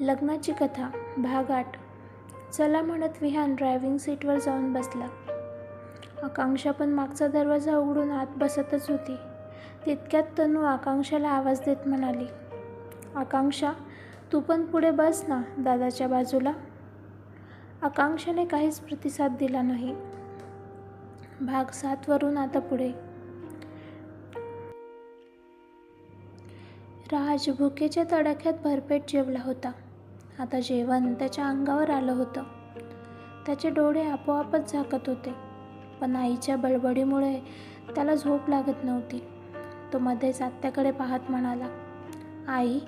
लग्नाची कथा भाग आठ चला म्हणत विहान ड्रायव्हिंग सीटवर जाऊन बसला. आकांक्षा पण मागचा दरवाजा उघडून आत बसतच होती. तितक्यात तनू आकांक्षाला आवाज देत म्हणाली आकांक्षा तू पण पुढे बस ना दादाच्या बाजूला. आकांक्षाने काहीच प्रतिसाद दिला नाही. भाग सातवरून आता पुढे. राज भुकेच्या तडाख्यात भरपेट जेवला होता. आता जेवण त्याच्या अंगावर आलं होतं. त्याचे डोळे आपोआपच झाकत होते पण आईच्या बडबडीमुळे त्याला झोप लागत नव्हती. तो मध्येच आत्याकडे पाहत म्हणाला आई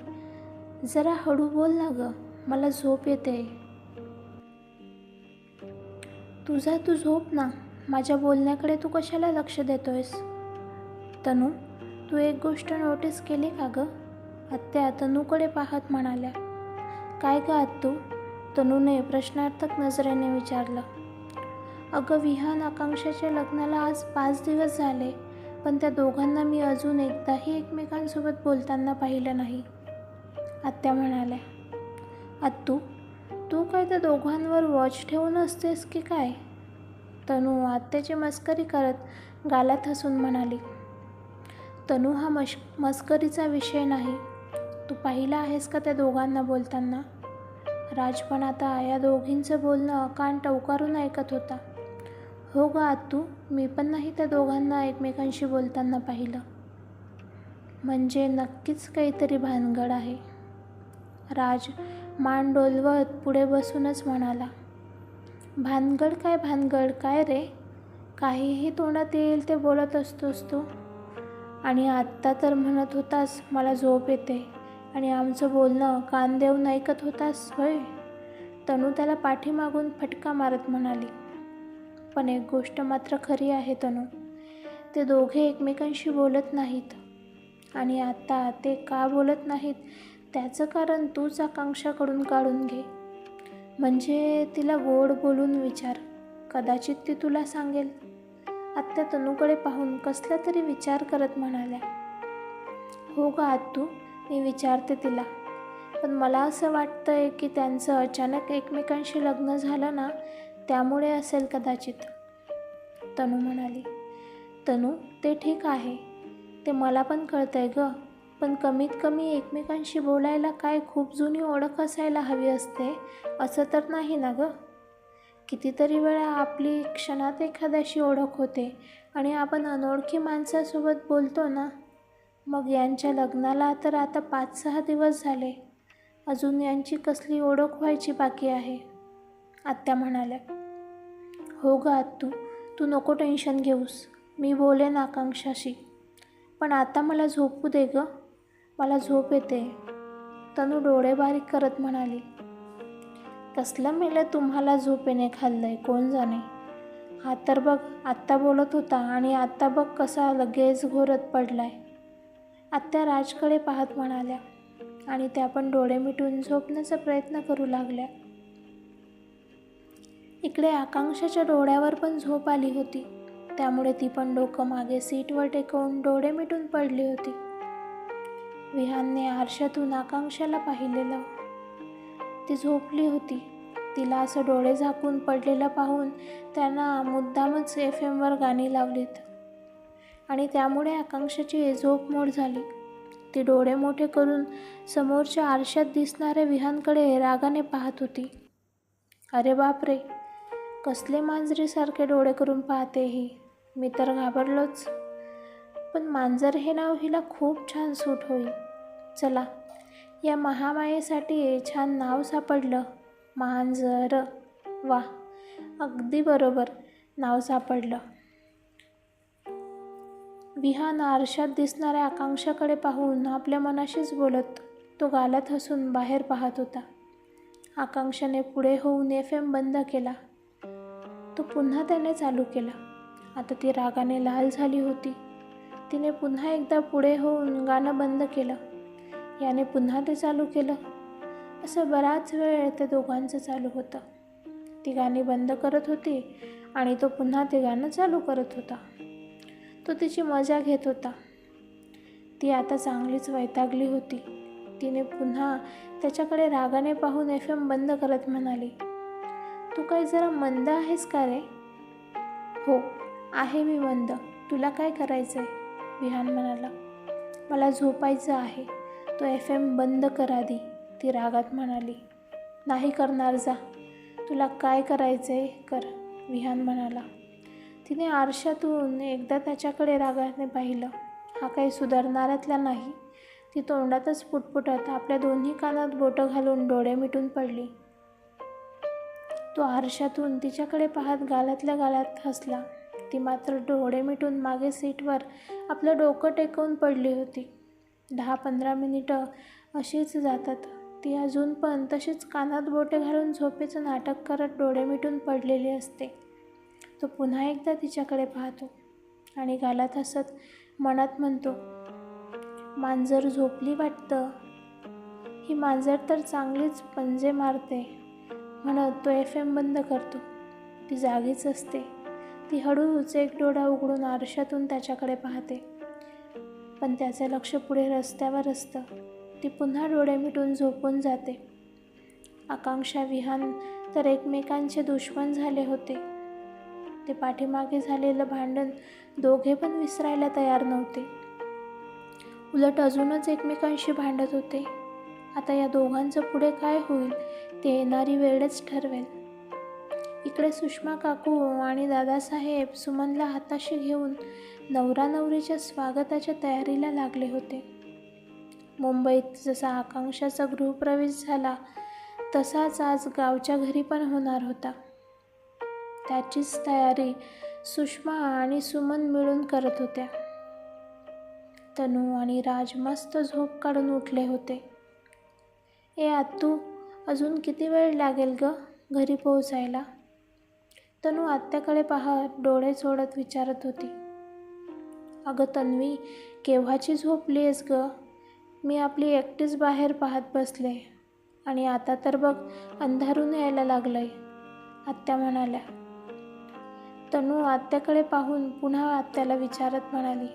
जरा हळू बोल ना गं मला झोप येते. तुझा तू झोप ना माझ्या बोलण्याकडे तू कशाला लक्ष देतोयस? तनू तू एक गोष्ट नोटीस केली का गं? आत्या तनूकडे पाहत म्हणाल्या काय ग आत्तू? तनूने प्रश्नार्थक नजरेने विचारलं. अगं विहान आकांक्षाच्या लग्नाला आज पाच दिवस झाले पण त्या दोघांना मी अजून एकदाही एकमेकांसोबत बोलताना पाहिलं नाही. आत्या म्हणाल्या आत्तू तू काय त्या दोघांवर वॉच ठेवून असतेस की काय? तनू आत्याची मस्करी करत गालात हसून म्हणाली तनू हा मश मस्करीचा विषय नाही. तू पाहिला आहेस का त्या दोघांना बोलताना? राज पण आता या दोघींचं बोलणं कान टवकारून ऐकत होता. हो ग आतू मी पण नाही त्या दोघांना एकमेकांशी बोलताना पाहिलं. म्हणजे नक्कीच काहीतरी भानगड आहे. राज मान डोलवत पुढे बसूनच म्हणाला भानगड काय भानगड? काय रे? काहीही तोंडात येईल ते बोलत असतोस तू. आणि आत्ता तर म्हणत होतास मला झोप येते. आणि आमचं बोलणं कान देऊन ऐकत होतास होय? तनू त्याला पाठीमागून फटका मारत म्हणाली. पण एक गोष्ट मात्र खरी आहे तनू. ते दोघे एकमेकांशी बोलत नाहीत. आणि आता ते का बोलत नाहीत त्याचं कारण तूच आकांक्षाकडून काढून घे. म्हणजे तिला गोड बोलून विचार. कदाचित ती तुला सांगेल. आत्या तनूकडे पाहून कसला तरी विचार करत म्हणाल्या. हो ग तू मी विचारते तिला. पण मला असं वाटतं आहे की त्यांचं अचानक एकमेकांशी लग्न झालं ना त्यामुळे असेल कदाचित. तनू म्हणाली तनू ते ठीक आहे. ते मला पण कळतं आहे ग. पण कमीत कमी एकमेकांशी बोलायला काय खूप जुनी ओळख असायला हवी असते? असं तर नाही ना ग? कितीतरी वेळा आपली क्षणात एखाद्याशी ओळख होते आणि आपण अनोळखी माणसासोबत बोलतो ना मग यांच्या लग्नाला तर आता पाच सहा दिवस झाले. अजून यांची कसली ओळख व्हायची बाकी आहे? आत्या म्हणाल्या. हो ग आत्तू तू नको टेन्शन घेऊस. मी बोलेन आकांक्षाशी. पण आता मला झोपू दे ग. मला झोप येते. तनू डोळे बारीक करत म्हणाली. कसलं मेलं तुम्हाला झोपेने खाल्लंय? कोण जाणे? हा तर बघ आत्ता बोलत होता आणि आत्ता बघ कसा लगेच घोरत पडलाय. आत्या राजकडे पाहत म्हणाल्या आणि त्या पण डोळे मिटून झोपण्याचा प्रयत्न करू लागल्या. इकडे आकांक्षाच्या डोळ्यावर पण झोप आली होती. त्यामुळे ती पण डोकं मागे सीटवर टेकवून डोळे मिटून पडली होती. विहानने आरशातून आकांक्षाला पाहिलेलं. ती झोपली होती. तिला असं डोळे झाकून पडलेलं पाहून त्यांना मुद्दामच एफ एमवर गाणी लावलीत. आणि त्यामुळे आकांक्षाची झोपमोड झाली. ती डोळे मोठे करून समोरच्या आरशात दिसणाऱ्या विहानकडे रागाने पाहत होती. अरे बापरे कसले मांजरीसारखे डोळे करून पाहते ही? मी तर घाबरलोच. पण मांजर हे नाव हिला खूप छान सूट होईल. चला या महामायेसाठी छान नाव सापडलं. मांजर. वा अगदी बरोबर. नाव सापडलं. विहान आरशात दिसणाऱ्या आकांक्षाकडे पाहून आपल्या मनाशीच बोलत तो गालत हसून बाहेर पाहत होता. आकांक्षाने पुढे होऊन एफ एम बंद केला. तो पुन्हा त्याने चालू केला. आता ती रागाने लाल झाली होती. तिने पुन्हा एकदा पुढे होऊन गाणं बंद केलं. याने पुन्हा ते चालू केलं. असं बराच वेळ त्या दोघांचं चालू होतं. ती गाणी बंद करत होती आणि तो पुन्हा ते गाणं चालू करत होता. तो तिची मजा घेत होता. ती आता चांगलीच वैतागली होती. तिने पुन्हा त्याच्याकडे रागाने पाहून एफ एम बंद करत म्हणाली तू काही जरा मंद आहेस का रे? हो आहे मी मंद. तुला काय करायचं आहे विहान म्हणाला. मला झोपायचं आहे. तो एफ एम बंद करा दी ती रागात म्हणाली नाही करणार जा. तुला काय करायचं आहे कर. विहान म्हणाला. तिने आरशातून एकदा त्याच्याकडे रागाने पाहिलं. हा काही सुधारणाऱ्यातला नाही. ती तोंडातच पुटपुटत आपल्या दोन्ही कानात बोटं घालून डोळे मिटून पडली. तो आरशातून तिच्याकडे पाहत गालातल्या गालात हसला. ती मात्र डोळे मिटून मागे सीटवर आपलं डोकं टेकवून पडली होती. दहा पंधरा मिनिटं अशीच जातात. ती अजून पण तशीच कानात बोटे घालून झोपेचं नाटक करत डोळे मिटून पडलेली असते. तो पुन्हा एकदा तिच्याकडे पाहतो आणि गालात हसत मनात म्हणतो मांजर झोपली वाटतं. ही मांजर तर चांगलीच पंजे मारते. म्हणत तो एफ एम बंद करतो. ती जागीच असते. ती हळूच एक डोळा उघडून आरशातून त्याच्याकडे पाहते. पण त्याचे लक्ष पुढे रस्त्यावर असतं. ती पुन्हा डोळे मिटून झोपून जाते. आकांक्षा विहान तर एकमेकांचे दुश्मन झाले होते. ते पाठीमागे झालेलं भांडण दोघे पण विसरायला तयार नव्हते. उलट अजूनच एकमेकांशी भांडत होते. आता या दोघांचं पुढे काय होईल ते येणारी वेळच ठरवेल. इकडे सुषमा काकू आणि दादासाहेब सुमनला हाताशी घेऊन नवरा नवरीच्या स्वागताच्या तयारीला लागले होते. मुंबईत जसा आकांक्षाचा गृहप्रवेश झाला तसाच आज गावच्या घरी पण होणार होता. त्याचीच तयारी सुषमा आणि सुमन मिळून करत होत्या. तनू आणि राज मस्त झोप काढून उठले होते. ए आत्तू अजून किती वेळ लागेल ग घरी पोहोचायला? तनू आत्याकडे पाहत डोळे सोडत विचारत होती. अगं तन्वी केव्हाची झोपली आहेस ग? मी आपली एकटीच बाहेर पाहत बसले आणि आता तर बघ अंधारून यायला लागलंय आत्या म्हणाल्या. तनू आत्याकडे पाहून पुन्हा आत्याला विचारत म्हणाली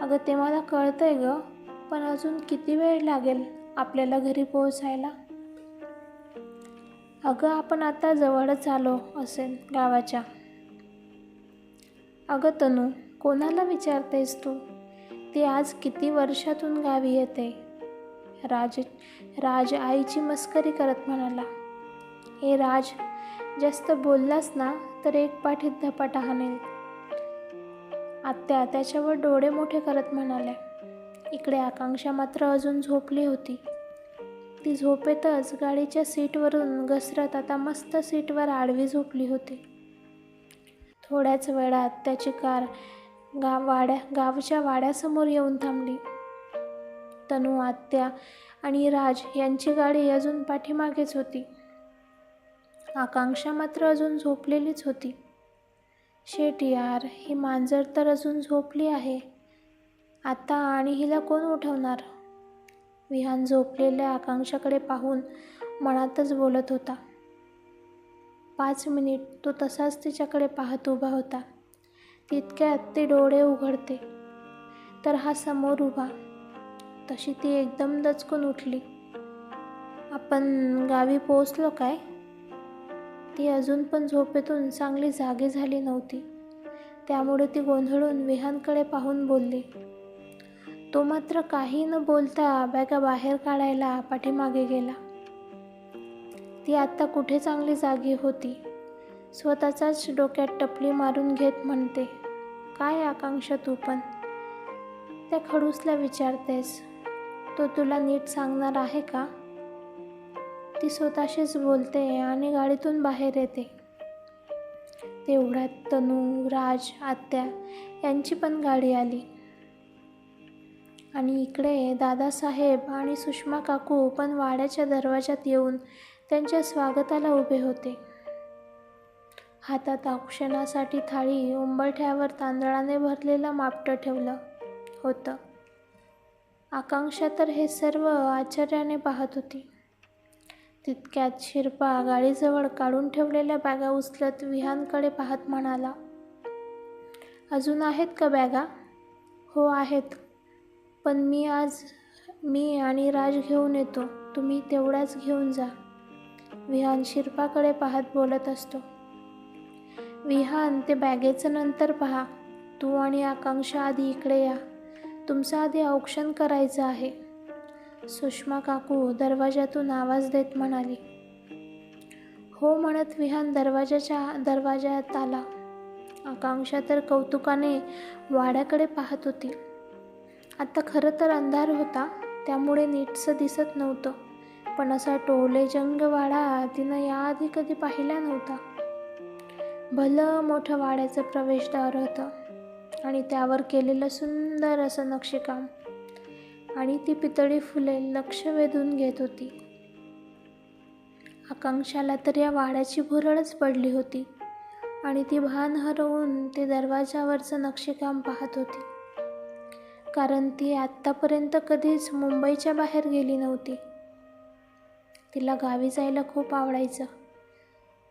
अगं ते मला कळतंय ग पण अजून किती वेळ लागेल आपल्याला घरी पोहोचायला? अगं आपण आता जवळच आलो असेल गावाच्या. अगं तनू कोणाला विचारतेस तू? ती आज किती वर्षातून गावी येते? राज राज आईची मस्करी करत म्हणाला. हे राज जास्त बोललास ना तर एक पाठीत धपाटा हाणेल. आत्या त्याच्यावर डोळे मोठे करत म्हणाल्या इकडे आकांक्षा मात्र अजून झोपली होती. ती झोपेतच गाडीच्या सीटवरून घसरत आता मस्त सीटवर आडवी झोपली होती. थोड्याच वेळात त्याची कार गाव वाड्या गावच्या वाड्यासमोर येऊन थांबली. तनू आत्या आणि राज यांची गाडी अजून पाठीमागेच होती. आकांक्षा मात्र अजून झोपलेलीच होती. शेट यार ही मांजर तर अजून झोपली आहे. आता आणि हिला कोण उठवणार? विहान झोपलेल्या आकांक्षाकडे पाहून मनातच बोलत होता. पाच मिनिट तो तसाच तिच्याकडे पाहत उभा होता. तितक्यात ते डोळे उघडते. तर हा समोर उभा. तशी ती एकदम दचकून उठली. आपण गावी पोचलो काय? ती अजून पण झोपेतून चांगली जागी झाली नव्हती. त्यामुळे ती गोंधळून विहानकडे पाहून बोलली तो मात्र काही न बोलता बॅगा बाहेर काढायला पाठीमागे गेला. ती आत्ता कुठे चांगली जागी होती? स्वतःचाच डोक्यात टपली मारून घेत म्हणते काय आकांक्षा तू पण? त्या खडूसला विचारतेस. तो तुला नीट सांगणार आहे का? ती स्वतःशीच बोलते आणि गाडीतून बाहेर येते. तेवढ्यात तनू राज आत्या यांची पण गाडी आली. आणि इकडे दादासाहेब आणि सुषमा काकू पण वाड्याच्या दरवाजात येऊन त्यांच्या स्वागताला उभे होते. हातात औक्षणासाठी थाळी उंबरठ्यावर तांदळाने भरलेलं मापटं ठेवलं होतं. आकांक्षा तर हे सर्व आश्चर्याने पाहत होती. तितक्यात शिरपा गाडीजवळ काढून ठेवलेल्या बॅगा उचलत विहानकडे पाहत म्हणाला अजून आहेत का बॅगा? हो आहेत. पण मी आज मी आणि राज घेऊन येतो. तुम्ही तेवढाच घेऊन जा. विहान शिरपाकडे पाहत बोलत असतो. विहान ते बॅगेचं नंतर पहा. तू आणि आकांक्षा आधी इकडे या. तुमचं आधी औक्षण करायचं आहे. सुषमा काकू दरवाजातून आवाज देत म्हणाली हो म्हणत विहान दरवाजाच्या दरवाजात आला. आकांक्षा तर कौतुकाने वाड्याकडे पाहत होती. आता खरं तर अंधार होता त्यामुळे नीटसं दिसत नव्हतं पण असा टोलेजंग वाडा तिनं याआधी कधी पाहिला नव्हता. भलं मोठं वाड्याचं प्रवेशद्वार होतं आणि त्यावर केलेलं सुंदर असं नक्षीकाम. आणि ती पितळी फुले लक्ष वेधून घेत होती. आकांक्षाला तर या वाड्याची भुरळच पडली होती आणि ती भान हरवून ते दरवाजावरचं नक्षीकाम पाहत होती. कारण ती आत्तापर्यंत कधीच मुंबईच्या बाहेर गेली नव्हती. तिला गावी जायला खूप आवडायचं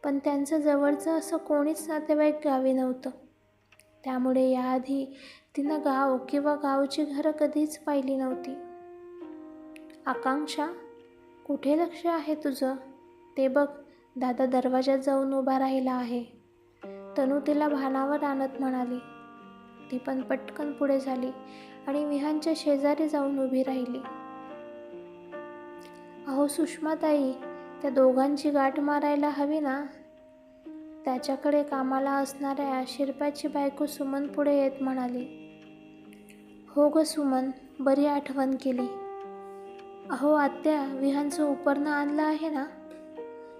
पण त्यांचं जवळचं असं कोणीच नातेवाईक गावी नव्हतं. त्यामुळे याआधी तिनं गाव किंवा गावची घरं कधीच पाहिली नव्हती. आकांक्षा कुठे लक्ष आहे तुझं? ते बघ दादा दरवाजात जाऊन उभा राहिला आहे. तनू तिला भानावर आणत म्हणाली. ती पण पटकन पुढे झाली आणि विहानच्या शेजारी जाऊन उभी राहिली. अहो सुषमाताई त्या दोघांची गाठ मारायला हवी ना? त्याच्याकडे कामाला असणाऱ्या शिरप्याची बायको सुमन पुढे येत म्हणाली. हो ग सुमन बरी आठवण केली. अहो आत्या विहानचं उपरणं आणलं आहे ना?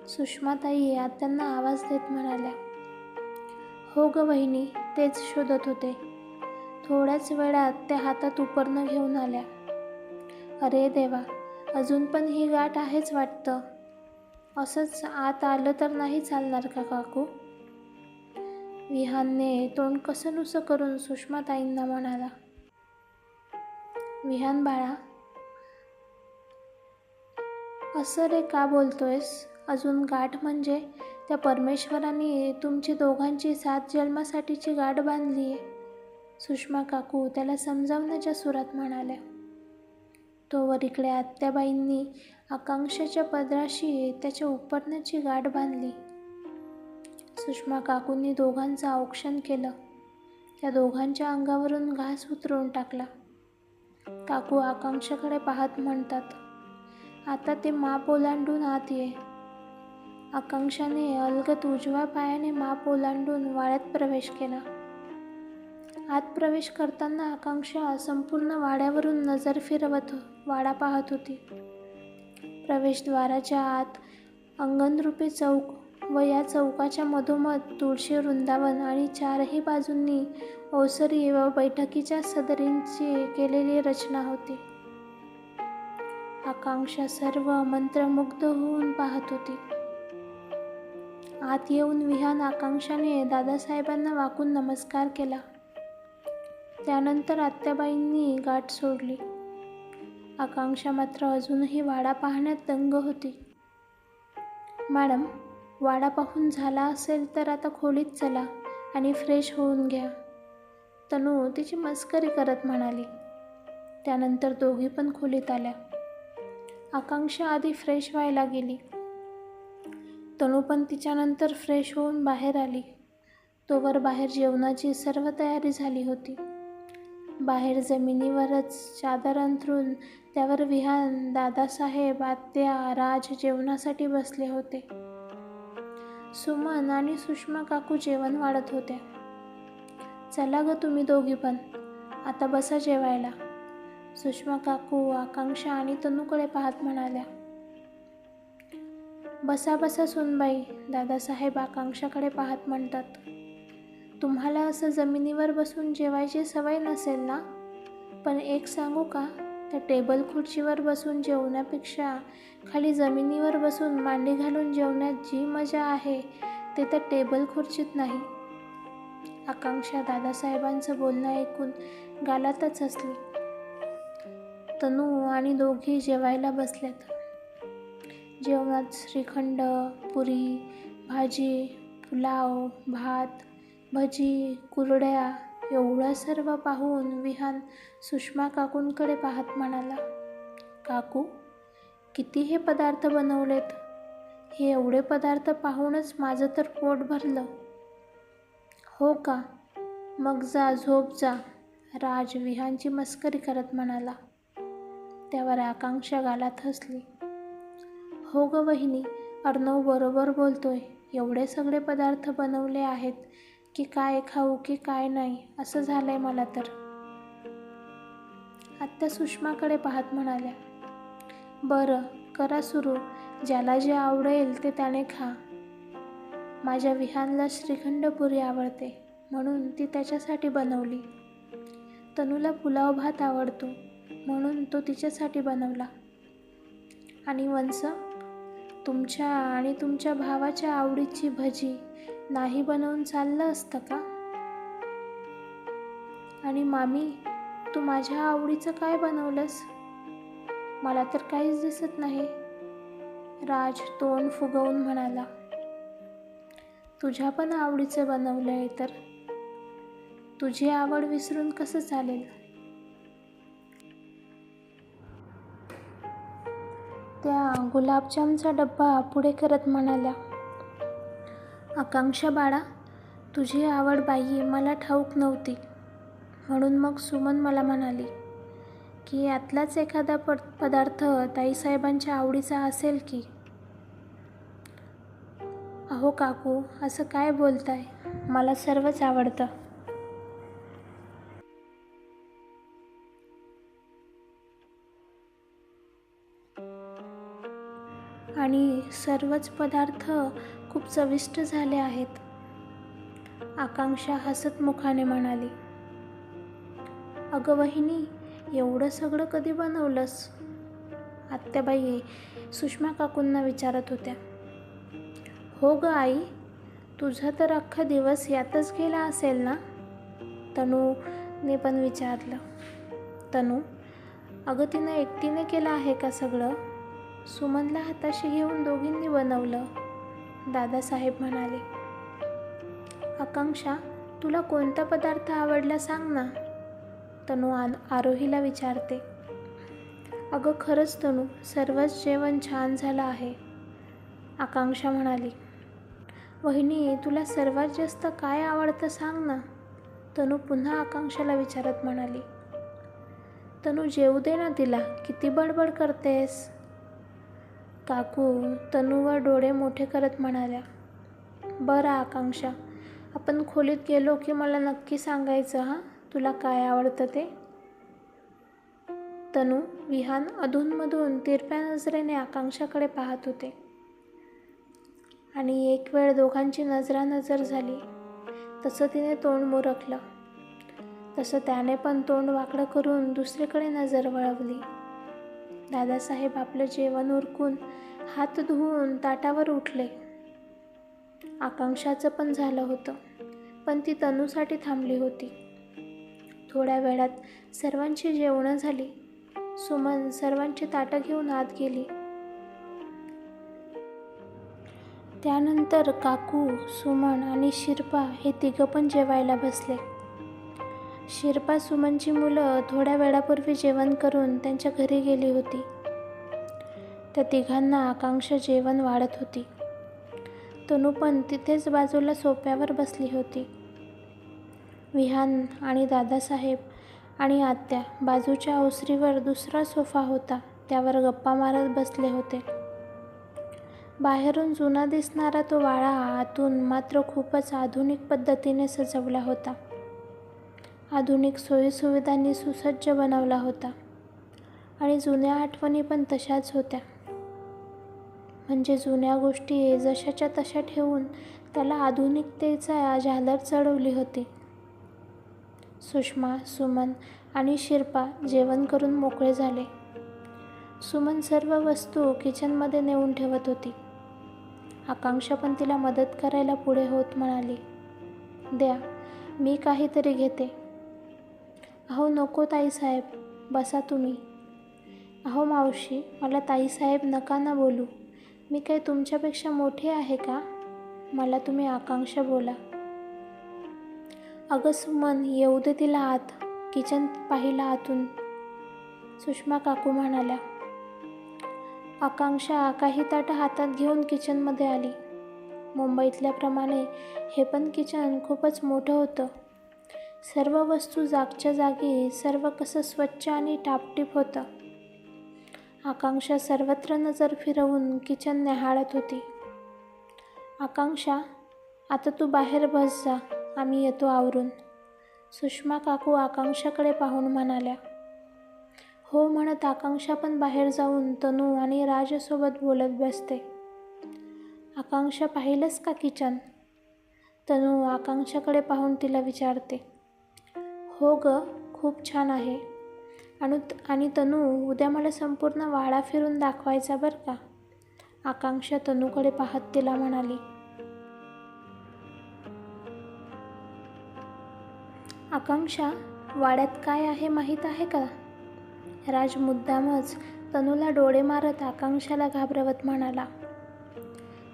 सुषमाताई आत्यांना आवाज देत म्हणाल्या. हो ग वहिनी तेच शोधत होते. थोड्याच वेळात त्या हातात उपरणं घेऊन आल्या. अरे देवा अजून पण ही गाठ आहेच वाटतं. असंच आत आलं तर नाही चालणार का काकू? विहानने तोंड कसं नुसं करून सुषमाताईंना म्हणाला. विहान बाळा असं रे का बोलतोयस? अजून गाठ म्हणजे? त्या परमेश्वराने तुमची दोघांची सात जन्मासाठीची गाठ बांधली आहे. सुषमा काकू त्याला समजावण्याच्या सुरात म्हणाल्या तोवर इकडे आत्याबाईंनी आकांक्षाच्या पदराशी त्याच्या उपरण्याची गाठ बांधली. सुषमा काकूंनी दोघांचं औक्षण केलं. त्या दोघांच्या अंगावरून घास उतरवून टाकला. काकू आकांक्षाकडे पाहत म्हणतात आता ते माप ओलांडून आत ये. आकांक्षाने अलगत उजव्या पायाने माप ओलांडून वाड्यात प्रवेश केला. आत प्रवेश करताना आकांक्षा संपूर्ण वाड्यावरून नजर फिरवत वाडा पाहत होती. प्रवेशद्वाराच्या आत अंगणरूपी चौक व या चौकाच्या मधोमध तुळशी वृंदावन आणि चारही बाजूंनी ओसरी व बैठकीच्या सदरींची केलेली रचना होती. आकांक्षा सर्व मंत्रमुग्ध होऊन पाहत होती. आत येऊन विहान आकांक्षाने दादासाहेबांना वाकून नमस्कार केला. त्यानंतर आत्याबाईंनी गाठ सोडली. आकांक्षा मात्र अजूनही वाडा पाहण्यात दंग होती. मॅडम वाडा पाहून झाला असेल तर आता खोलीत चला आणि फ्रेश होऊन घ्या. तनू तिची मस्करी करत म्हणाली. त्यानंतर दोघी पण खोलीत आल्या. आकांक्षा आधी फ्रेश व्हायला गेली. तनू पण तिच्यानंतर फ्रेश होऊन बाहेर आली. तोवर बाहेर जेवणाची सर्व तयारी झाली होती. बाहेर जमिनीवरच चादर अंथरून त्यावर विहान दादासाहेब आत्या राज जेवणासाठी बसले होते. सुमन आणि सुषमा काकू जेवण वाढत होते. चला ग तुम्ही दोघी पण. आता बसा जेवायला. सुषमा काकू आकांक्षा आणि तनूकडे पाहत म्हणाल्या. बसा बसा सुनबाई दादासाहेब आकांक्षाकडे पाहत म्हणतात. तुम्हाला असं जमिनीवर बसून जेवायची सवय नसेल ना? पण एक सांगू का? त्या टेबल खुर्चीवर बसून जेवण्यापेक्षा खाली जमिनीवर बसून मांडी घालून जेवण्यात जी मजा आहे ते त्या टेबल खुर्चीत नाही. आकांक्षा दादासाहेबांचं बोलणं ऐकून गालातच असली तनू आणि दोघी जेवायला बसल्यात जेवणात श्रीखंड पुरी भाजी पुलाव भात भजी कुरड्या एवढं सर्व पाहून विहान सुषमा काकूंकडे पाहत म्हणाला काकू किती हे पदार्थ बनवलेत? हे एवढे पदार्थ पाहूनच माझं तर पोट भरलं. हो का? मग जा झोप जा राज विहानची मस्करी करत म्हणाला. त्यावर आकांक्षा गालात हसली. हो ग वहिनी अर्णव बरोबर बोलतोय. एवढे सगळे पदार्थ बनवले आहेत. की काय खाऊ की काय नाही असं झालं आहे मला तर. आत्या सुषमाकडे पाहत म्हणाल्या बरं करा सुरू. ज्याला जे आवडेल ते त्याने खा. माझ्या विहानला श्रीखंडपुरी आवडते म्हणून ती त्याच्यासाठी बनवली. तनूला पुलाव भात आवडतो म्हणून तो तिच्यासाठी बनवला. आणि वंस तुमच्या आणि तुमच्या भावाच्या आवडीची भजी नाही बनवून चाललं असतं का? आणि मामी तू माझ्या आवडीचं काय बनवलंस? मला तर काहीच दिसत नाही. राज तोंड फुगवून म्हणाला तुझ्या पण आवडीचं बनवलं आहे तर. तुझी आवड विसरून कसं चालेल? त्या गुलाबजामचा डब्बा पुढे करत म्हणाल्या आकांक्षा बाळा तुझी आवड बाई मला ठाऊक नव्हती म्हणून मग सुमन मला म्हणाली की यातलाच एखादा प पदार्थ ताईसाहेबांच्या आवडीचा असेल की? अहो काकू असं काय बोलताय? मला सर्वच आवडतं. सर्वच पदार्थ खूप चविष्ट झाले आहेत. आकांक्षा हसत मुखाने म्हणाली अगं वहिनी एवढं सगळं कधी बनवलंस? आत्याबाई सुषमा काकूंना विचारत होत्या हो ग आई तुझा तर अख्खा दिवस यातच गेला असेल ना? तनूने पण विचारलं तनू अगं तिनं एकटीने केलं आहे का सगळं? सुमनला हाताशी घेऊन दोघींनी बनवलं. दादासाहेब म्हणाले आकांक्षा तुला कोणता पदार्थ आवडला सांग ना. तनू आन आरोहीला विचारते अगं खरंच तनू सर्वच जेवण छान झालं आहे. आकांक्षा म्हणाली वहिनी तुला सर्वात जास्त काय आवडतं सांग ना. तनू पुन्हा आकांक्षाला विचारत म्हणाली तनू जेवू दे ना तिला किती बडबड करतेस. काकू तनूवर डोळे मोठे करत म्हणाल्या बरं आकांक्षा आपण खोलीत गेलो की मला नक्की सांगायचं हां? तुला काय आवडतं ते? तनू विहान अधूनमधून तिरप्या नजरेने आकांक्षाकडे पाहत होते. आणि एक वेळ दोघांची नजरानजर झाली. तसं तिने तोंड मुरकलं. तसं त्याने पण तोंड वाकडं करून दुसरीकडे नजर वळवली. दादासाहेब आपलं जेवण उरकून हात धुवून ताटावर उठले. आकांक्षाचं पण झालं होतं पण ती तनूसाठी थांबली होती. थोड्या वेळात सर्वांची जेवणं झाली. सुमन सर्वांची ताटं घेऊन आत गेली. त्यानंतर काकू सुमन आणि शिरपा हे तिघं पण जेवायला बसले. शिरपा सुमनची मुलं थोड्या वेळापूर्वी जेवण करून त्यांच्या घरी गेली होती. त्या तिघांना आकांक्षा जेवण वाढत होती. तनू पण तिथेच बाजूला सोप्यावर बसली होती. विहान आणि दादासाहेब आणि आत्या बाजूच्या ओसरीवर दुसरा सोफा होता त्यावर गप्पा मारत बसले होते. बाहेरून जुना दिसणारा तो वाळा आतून मात्र खूपच आधुनिक पद्धतीने सजवला होता. आधुनिक सोयीसुविधांनी सुसज्ज बनवला होता. आणि जुन्या आठवणी पण तशाच होत्या. म्हणजे जुन्या गोष्टी जशाच्या तशा ठेवून त्याला आधुनिकतेचा झालर चढवली होती. सुषमा सुमन आणि शिरपा जेवण करून मोकळे झाले. सुमन सर्व वस्तू किचनमध्ये नेऊन ठेवत होती. आकांक्षा पण तिला मदत करायला पुढे होत म्हणाली द्या मी काहीतरी घेते. अहो नको ताईसाहेब. बसा तुम्ही. अहो मावशी मला ताईसाहेब नका ना बोलू. मी काही तुमच्यापेक्षा मोठे आहे का? मला तुम्ही आकांक्षा बोला. अगं सुमन येऊ दे तिला आत. किचन पाहिला आतून. सुषमा काकू म्हणाल्या आकांक्षा काही ताटं हातात घेऊन किचनमध्ये आली. मुंबईतल्याप्रमाणे हे पण किचन खूपच मोठं होतं. सर्व वस्तू जागच्या जागी सर्व कसं स्वच्छ आणि टापटीप होतं. आकांक्षा सर्वत्र नजर फिरवून किचन न्याहाळत होती. आकांक्षा आता तू बाहेर बस जा आम्ही येतो आवरून. सुषमा काकू आकांक्षाकडे पाहून म्हणाल्या. हो म्हणत आकांक्षा पण बाहेर जाऊन तनू आणि राजसोबत बोलत बसते. आकांक्षा पाहिलंच का किचन? तनू आकांक्षाकडे पाहून तिला विचारते. हो ग खूप छान आहे. आणि आणि तनू उद्या मला संपूर्ण वाडा फिरून दाखवायचा बरं का? आकांक्षा तनूकडे पाहत तिला म्हणाली. आकांक्षा वाड्यात काय आहे माहीत आहे का? राज मुद्दामच तनूला डोळे मारत आकांक्षाला घाबरवत म्हणाला.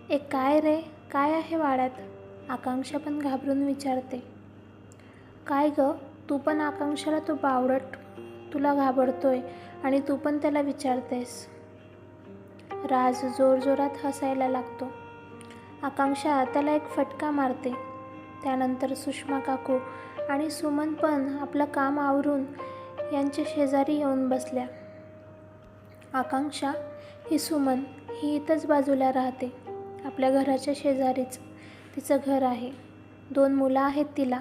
ए काय रे? काय आहे वाड्यात? आकांक्षा पण घाबरून विचारते. काय ग? तू पण आकांक्षाला तो बावडट तुला घाबरतोय आणि तू पण त्याला विचारतेस. राज जोरजोरात हसायला लागतो. आकांक्षा त्याला एक फटका मारते. त्यानंतर सुषमा काकू आणि सुमन पण आपलं काम आवरून यांच्या शेजारी येऊन बसल्या. आकांक्षा ही सुमन ही इथंच बाजूला राहते. आपल्या घराच्या शेजारीच तिचं घर आहे. दोन मुलं आहेत तिला.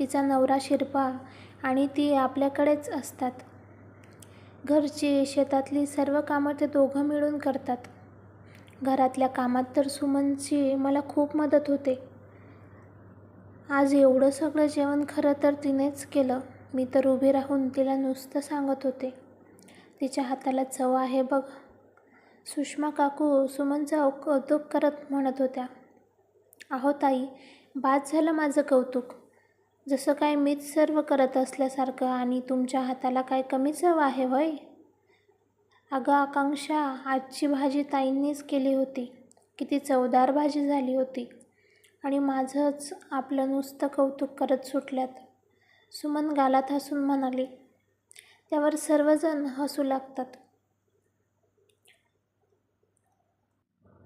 तिचा नवरा शिरपा आणि ती आपल्याकडेच असतात. घरची शेतातली सर्व कामं ते दोघं मिळून करतात. घरातल्या कामात तर सुमनची मला खूप मदत होते. आज एवढं सगळं जेवण खरं तर तिनेच केलं. मी तर उभी राहून तिला नुसतं सांगत होते. तिच्या हाताला चव आहे बघ. सुषमा काकू सुमनचं कौतुक करत म्हणत होत्या. अहो ताई बाद झालं माझं कौतुक. जसं काय मीच सर्व करत असल्यासारखं आणि तुमच्या हाताला काय कमी चव आहे होय? अगं आकांक्षा आजची भाजी ताईंनीच केली होती. किती चवदार भाजी झाली होती. आणि माझंच आपलं नुसतं कौतुक करत सुटल्यात. सुमन गालात हसून म्हणाली त्यावर सर्वजण हसू लागतात.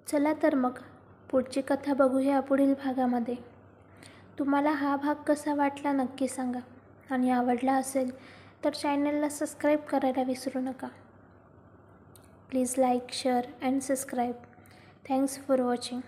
चला तर मग पुढची कथा बघूया पुढील भागामध्ये. तुम्हाला हा भाग कसा वाटला नक्की सांगा. आणि आवडला असेल तर चॅनलला सबस्क्राईब करायला विसरू नका. Please like share and subscribe. Thanks for watching.